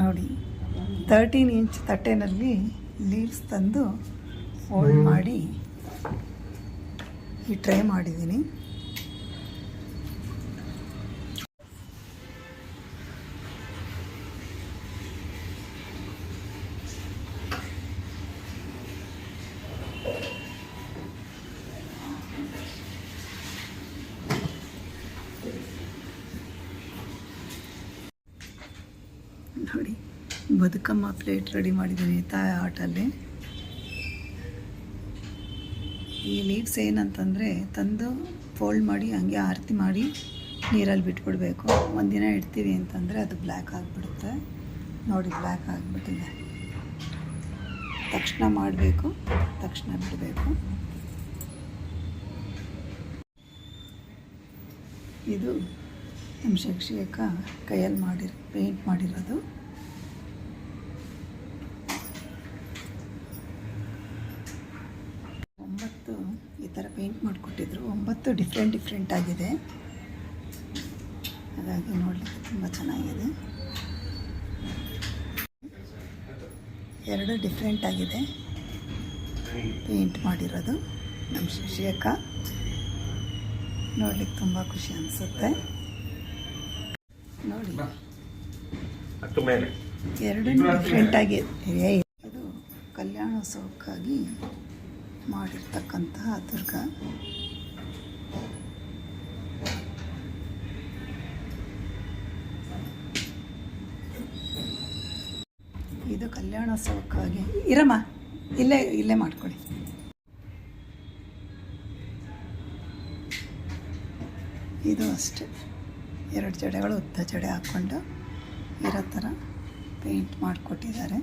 ನೋಡಿ thirteen inch ತಟ್ಟೆನಲ್ಲಿ leaves ತಂದು ಫೋಲ್ಡ್ ಮಾಡಿ ಈ ಟ್ರೈ ಮಾಡಿದ್ದೀನಿ. ನೋಡಿ. ಬದುಕಮ್ಮ ಪ್ಲೇಟ್ ರೆಡಿ ಮಾಡಿದ್ದೀನಿ ತಾಯ ಆಟಲ್ಲಿ. ಈ ಲೀವ್ಸ್ ಏನಂತಂದರೆ ತಂದು ಫೋಲ್ಡ್ ಮಾಡಿ, ಹಂಗೆ ಆರತಿ ಮಾಡಿ ನೀರಲ್ಲಿ ಬಿಟ್ಬಿಡಬೇಕು. ಒಂದಿನ ಇಡ್ತೀವಿ ಅಂತಂದರೆ ಅದು ಬ್ಲ್ಯಾಕ್ ಆಗಿಬಿಡುತ್ತೆ. ನೋಡಿ, ಬ್ಲ್ಯಾಕ್ ಆಗಿಬಿಟ್ಟಿದೆ. ತಕ್ಷಣ ಮಾಡಬೇಕು, ತಕ್ಷಣ ಬಿಡಬೇಕು. ಇದು ನಮ್ಮ ಶಿಕ್ಷಕ ಕೈಯಲ್ಲಿ ಮಾಡಿರೋ ಪೇಂಟ್ ಮಾಡಿರೋದು. ಒಂಬತ್ತು ಈ ಥರ ಪೇಂಟ್ ಮಾಡಿಕೊಟ್ಟಿದ್ರು. ಒಂಬತ್ತು ಡಿಫ್ರೆಂಟ್ ಡಿಫ್ರೆಂಟ್ ಆಗಿದೆ. ಹಾಗಾಗಿ ನೋಡಲಿಕ್ಕೆ ತುಂಬ ಚೆನ್ನಾಗಿದೆ. ಎರಡು ಡಿಫ್ರೆಂಟ್ ಆಗಿದೆ. ಪೇಂಟ್ ಮಾಡಿರೋದು ನಮ್ಮ ಶಿಕ್ಷಕ ನೋಡ್ಲಿಕ್ಕೆ ತುಂಬ ಖುಷಿ ಅನಿಸುತ್ತೆ. ನೋಡಿ. ಎರಡನ್ನೂ ಎರಡು ಡಿಫ್ರೆಂಟ್ ಆಗಿ ಇದು ಕಲ್ಯಾಣೋತ್ಸವಕ್ಕಾಗಿ ಮಾಡಿರ್ತಕ್ಕಂತಹ ದುರ್ಗ. ಇದು ಕಲ್ಯಾಣೋತ್ಸವಕ್ಕಾಗಿ. ಇರಮ್ಮ, ಇಲ್ಲೇ ಇಲ್ಲೇ ಮಾಡ್ಕೊಳ್ಳಿ. ಇದು ಅಷ್ಟೆ. ಎರಡು ಜಡೆಗಳು, ಉದ್ದ ಜಡೆ ಹಾಕ್ಕೊಂಡು ಇರೋ ಥರ ಪೇಂಟ್ ಮಾಡಿಕೊಟ್ಟಿದ್ದಾರೆ.